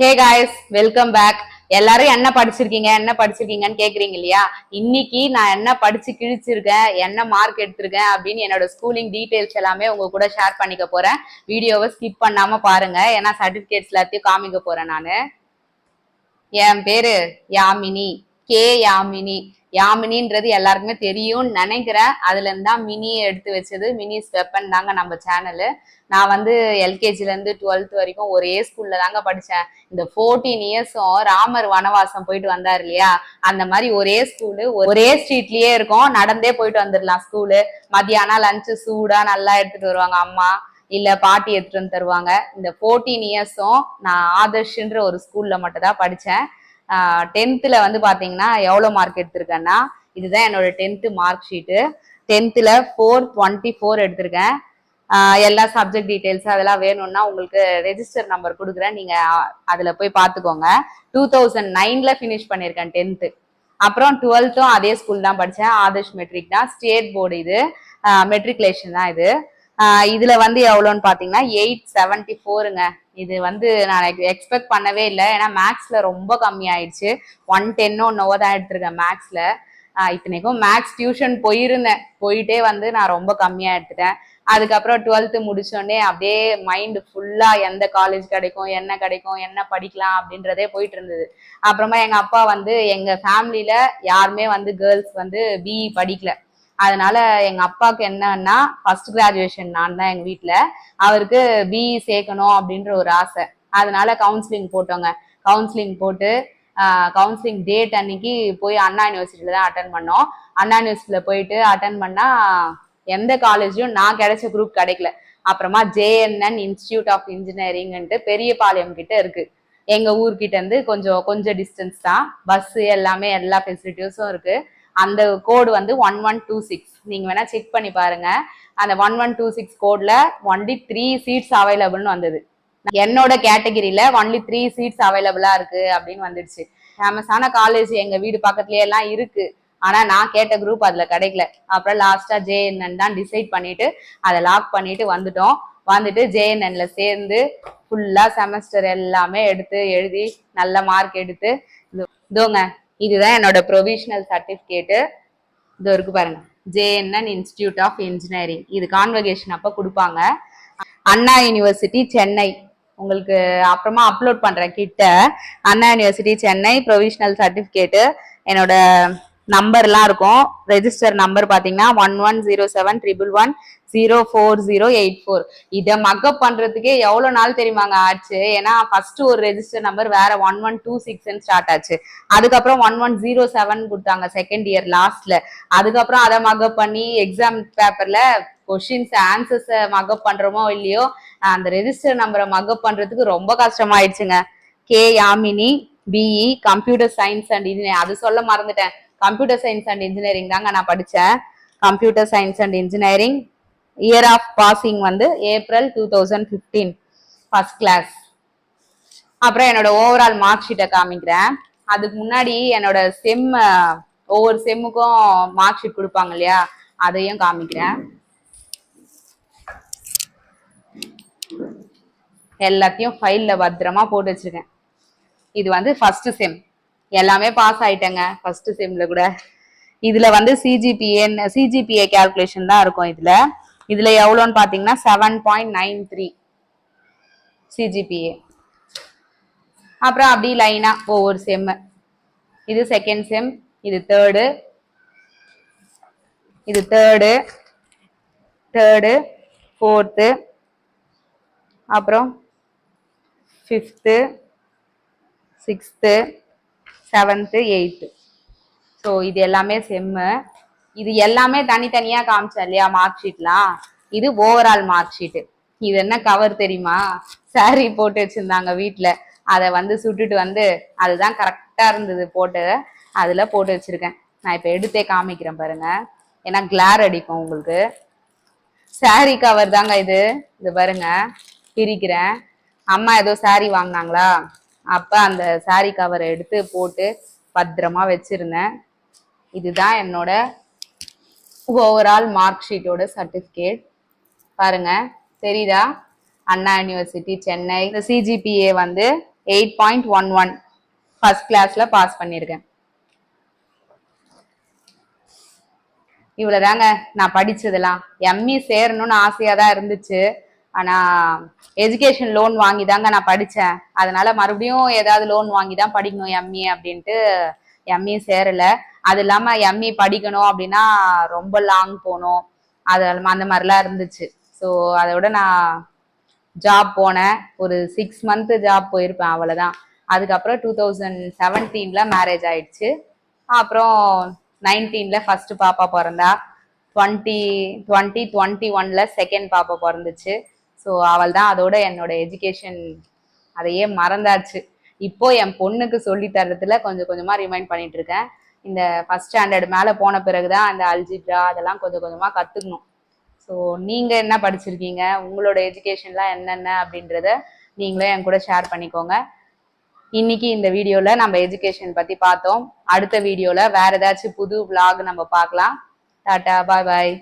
Hey guys welcome back எல்லாரும் என்ன படிச்சிருக்கீங்க? என்ன படிச்சிருக்கீங்கன்னு கேக்குறீங்க இல்லையா? இன்னைக்கு நான் என்ன படிச்சு கிழிச்சிருக்கேன்? என்ன மார்க் எடுத்திருக்கேன்? அப்படின்னு என்னோட ஸ்கூலிங் டீடைல்ஸ் எல்லாமே உங்க கூட ஷேர் பண்ணிக்க போறேன். வீடியோவை ஸ்கிப் பண்ணாம பாருங்க. ஏன்னா சர்டிபிகேட்ஸ் எல்லாத்தையும் காமிக்க போறேன் நானு. என் பேரு யாமினி. கே யாமினி. யாமினின்றது எல்லாருக்குமே தெரியும்னு நினைக்கிறேன். அதுல இருந்தா தான் எடுத்து வச்சது. மினி ஸ்வெப்பன் தாங்க நம்ம சேனலு நான் வந்து எல்கேஜில இருந்து டுவெல்த் வரைக்கும் ஒரே ஸ்கூல்ல தாங்க படிச்சேன். இந்த ஃபோர்டீன் இயர்ஸும் ராமர் வனவாசம் போயிட்டு வந்தார் இல்லையா? அந்த மாதிரி ஒரே ஸ்கூலு ஒரே ஸ்ட்ரீட்லயே இருக்கும். நடந்தே போயிட்டு வந்துடலாம் ஸ்கூலு மதியானம் லஞ்சு சூடா நல்லா எடுத்துட்டு வருவாங்க அம்மா. இல்ல பாட்டி எடுத்துட்டு வந்து தருவாங்க. இந்த ஃபோர்டீன் இயர்ஸும் நான் ஆதர்ஷ்ன்ற ஒரு ஸ்கூல்ல மட்டும் தான் படிச்சேன். டென்த்தில் வந்து பார்த்தீங்கன்னா எவ்வளோ மார்க் எடுத்திருக்கேன்னா இதுதான் என்னோட டென்த்து மார்க் ஷீட்டு டென்த்தில் ஃபோர் டுவெண்ட்டி ஃபோர் எடுத்திருக்கேன் எல்லா சப்ஜெக்ட் டீட்டெயில்ஸ் அதெல்லாம் வேணும்னா உங்களுக்கு ரெஜிஸ்டர் நம்பர் கொடுக்குறேன். நீங்கள் அதில் போய் பார்த்துக்கோங்க டூ தௌசண்ட் நைனில் ஃபினிஷ் பண்ணியிருக்கேன் டென்த்து அப்புறம் டுவெல்த்தும் அதே ஸ்கூல் தான் படித்தேன் ஆதர்ஷ் மெட்ரிக் தான். ஸ்டேட் போர்டு இது. மெட்ரிகுலேஷன் தான் இது. இதுல வந்து எவ்வளோன்னு பாத்தீங்கன்னா எயிட் செவன்டி ஃபோருங்க இது வந்து நான் எக்ஸ்பெக்ட் பண்ணவே இல்லை. ஏன்னா மேக்ஸ்ல ரொம்ப கம்மி ஆயிடுச்சு ஒன் டென்னோ நோவோ தான் எடுத்திருக்கேன் மேக்ஸ்ல இத்தனைக்கும் மேக்ஸ் டியூஷன் போயிருந்தேன். போயிட்டே வந்து நான் ரொம்ப கம்மியா எடுத்துட்டேன். அதுக்கப்புறம் டுவெல்த்து முடிச்சோடனே அப்படியே மைண்டு ஃபுல்லா எந்த காலேஜ் கிடைக்கும் என்ன கிடைக்கும் என்ன படிக்கலாம் அப்படின்றதே போயிட்டு இருந்தது. அப்புறமா எங்க அப்பா வந்து எங்க ஃபேமிலியில யாருமே வந்து கேர்ள்ஸ் வந்து பிஇ படிக்கல. அதனால எங்க அப்பாவுக்கு என்னன்னா ஃபர்ஸ்ட் கிராஜுவேஷன் நான் தான் எங்க வீட்டுல அவருக்கு பிஇ சேர்க்கணும் அப்படின்ற ஒரு ஆசை. அதனால கவுன்சிலிங் போட்டோங்க. கவுன்சிலிங் போட்டு கவுன்சிலிங் டேட் அன்னைக்கு போய் அண்ணா யூனிவர்சிட்டியில தான் அட்டன் பண்ணோம். அண்ணா யூனிவர்சிட்டியில போயிட்டு அட்டன் பண்ணா எந்த காலேஜும் நான் கிடைச்ச குரூப் கிடைக்கல. அப்புறமா ஜேஎன்என் இன்ஸ்டியூட் ஆஃப் இன்ஜினியரிங்ன்ட்டு பெரியபாளையம் கிட்ட இருக்கு. எங்க ஊர்கிட்ட இருந்து கொஞ்சம் கொஞ்சம் டிஸ்டன்ஸ் தான். பஸ் எல்லாமே எல்லா ஃபெசிலிட்டிஸும் இருக்கு. அந்த கோடு வந்து ஒன் ஒன் டூ சிக்ஸ் நீங்க வேணா செக் பண்ணி பாருங்க. அந்த ஒன் ஒன் டூ சிக்ஸ் கோட்ல ஒன்லி த்ரீ சீட்ஸ் அவைலபிள்னு வந்தது. என்னோட கேட்டகிரியில ஒன்லி த்ரீ சீட்ஸ் அவைலபிளா இருக்கு அப்படின்னு வந்துடுச்சு. ஃபேமஸான காலேஜ் எங்க வீடு பக்கத்துலயே எல்லாம் இருக்கு. ஆனா நான் கேட்ட குரூப் அதுல கிடைக்கல. அப்புறம் லாஸ்டா ஜேஎன்என் தான் டிசைட் பண்ணிட்டு அதை லாக் பண்ணிட்டு வந்துட்டோம். வந்துட்டு ஜேஎன்என்ல சேர்ந்து ஃபுல்லா செமஸ்டர் எல்லாமே எடுத்து எழுதி நல்ல மார்க் எடுத்து இதோங்க இதுதான் என்னோட ப்ரொவிஷனல் சர்டிஃபிகேட்டு இது இருக்கு பாருங்க. ஜேஎன்என் இன்ஸ்டியூட் ஆஃப் இன்ஜினியரிங் இது கான்வகேஷன் அப்போ கொடுப்பாங்க. அண்ணா யூனிவர்சிட்டி சென்னை உங்களுக்கு அப்புறமா அப்லோட் பண்ணுறேன் கிட்ட. Anna university Chennai provisional certificate என்னோட நம்பர்லாம் இருக்கும். ரெஜிஸ்டர் நம்பர் பார்த்தீங்கன்னா one one zero seven triple one zero four zero eight four இதை மக்கப் பண்ணுறதுக்கே எவ்வளோ நாள் தெரியுமாங்க ஆச்சு? ஏன்னா ஃபர்ஸ்ட் ஒரு ரெஜிஸ்டர் நம்பர் வேற ஒன் ஒன் டூ சிக்ஸ்ன்னு ஸ்டார்ட் ஆச்சு. அதுக்கப்புறம் ஒன் ஒன் ஜீரோ செவன் கொடுத்தாங்க செகண்ட் இயர் லாஸ்ட்ல அதுக்கப்புறம் அதை மக்கப் பண்ணி எக்ஸாம் பேப்பர்ல கொஷின்ஸ் ஆன்சர்ஸை மக்கப் பண்றோமோ இல்லையோ அந்த ரெஜிஸ்டர் நம்பரை மக்கப் பண்றதுக்கு ரொம்ப கஷ்டமாயிடுச்சுங்க. K Yamini BE computer science and engineering அது சொல்ல மறந்துட்டேன். கம்ப்யூட்டர் சயின்ஸ் அண்ட் இன்ஜினியரிங் தாங்க நான் படித்தேன் computer science and engineering year of passing வந்து April two thousand fifteen first class அப்புறம் என்னோட ஓவரால் மார்க் ஷீட்டை காமிக்கிறேன். அதுக்கு முன்னாடி என்னோட செம் ஒவ்வொரு செம்முக்கும் மார்க் ஷீட் கொடுப்பாங்க இல்லையா? அதையும் காமிக்கிறேன். எல்லாத்தையும் ஃபைலில் பத்திரமா போட்டு வச்சிருக்கேன். இது வந்து ஃபர்ஸ்ட் செம் எல்லாமே பாஸ் ஆயிட்டேங்க ஃபர்ஸ்ட் செம்ல கூட. இதுல வந்து சிஜிபிஏ சிஜிபிஏ கால்குலேஷன் தான் இருக்கும் இதுல. இதுல எவ்வளோன்னு பாத்தீங்கன்னா seven point nine three CGPA அப்புறம் அப்படி லைனா ஒவ்வொரு செம்மு இது செகண்ட் செம் இது தேர்டு இது தேர்டு தேர்டு ஃபோர்த்து அப்புறம் fifth sixth seventh eighth so இது எல்லாமே செம்மு இது எல்லாமே தனித்தனியாக காமிச்சேன் இல்லையா மார்க் ஷீட்லாம் இது ஓவரால் மார்க் ஷீட்டு இது என்ன கவர் தெரியுமா? சாரி போட்டு வச்சுருந்தாங்க வீட்டில் அதை வந்து சுட்டுட்டு வந்து அதுதான் கரெக்டாக இருந்தது போட்டு அதில் போட்டு வச்சுருக்கேன். நான் இப்போ எடுத்தே காமிக்கிறேன் பாருங்க. ஏன்னா கிளார் அடிக்கும் உங்களுக்கு. சாரி கவர் தாங்க இது. இது பாருங்க. பிரிக்கிறேன். அம்மா ஏதோ சாரி வாங்கினாங்களா? அப்போ அந்த saree கவரை எடுத்து போட்டு பத்திரமா வச்சுருந்தேன். இதுதான் என்னோட ஓவரால் மார்க் ஷீட்டோட சர்டிஃபிகேட் பாருங்க தெரியுதா? அண்ணா யூனிவர்சிட்டி சென்னை இந்த சிஜிபிஏ வந்து eight point one one first கிளாஸில் பாஸ் பண்ணியிருக்கேன். இவ்வளோதாங்க நான் படித்ததெல்லாம் எம்இ சேரணும்னு ஆசையாக தான் இருந்துச்சு. ஆனா எஜுகேஷன் லோன் வாங்கி தாங்க நான் படிச்சேன். அதனால மறுபடியும் ஏதாவது லோன் வாங்கி தான் படிக்கணும் எம்இ அப்படின்ட்டு எம்இ சேரல. அது இல்லாம எம்இ படிக்கணும் அப்படின்னா ரொம்ப லாங் போகணும் அது அந்த மாதிரிலாம் இருந்துச்சு. ஸோ அதோட நான் ஜாப் போனேன். ஒரு சிக்ஸ் மந்த்து ஜாப் போயிருப்பேன் அவ்வளோதான் அதுக்கப்புறம் டூ தௌசண்ட் செவன்டீனில் மேரேஜ் ஆயிடுச்சு. அப்புறம் நைன்டீனில் ஃபஸ்ட்டு பாப்பா பிறந்தா. டுவெண்ட்டி டுவெண்ட்டி டுவெண்ட்டி ஒன்ல செகண்ட் பாப்பா பிறந்துச்சு. ஸோ அவள் தான் அதோட என்னோட எஜுகேஷன் அதையே மறந்தாச்சு. இப்போ என் பொண்ணுக்கு சொல்லி தர்றதுல கொஞ்சம் கொஞ்சமா ரிமைண்ட் பண்ணிட்டு இருக்கேன். இந்த ஃபர்ஸ்ட் ஸ்டாண்டர்ட் மேலே போன பிறகுதான் அந்த அல்ஜிப்ரா அதெல்லாம் கொஞ்சம் கொஞ்சமா கத்துக்கணும். ஸோ நீங்க என்ன படிச்சிருக்கீங்க? உங்களோட எஜுகேஷன்லாம் என்னென்ன அப்படின்றத நீங்களே என் கூட ஷேர் பண்ணிக்கோங்க. இன்னைக்கு இந்த வீடியோல நம்ம எஜுகேஷன் பத்தி பார்த்தோம். அடுத்த வீடியோல வேற ஏதாச்சும் புது விளாக் நம்ம பார்க்கலாம். டாட்டா பாய் பாய்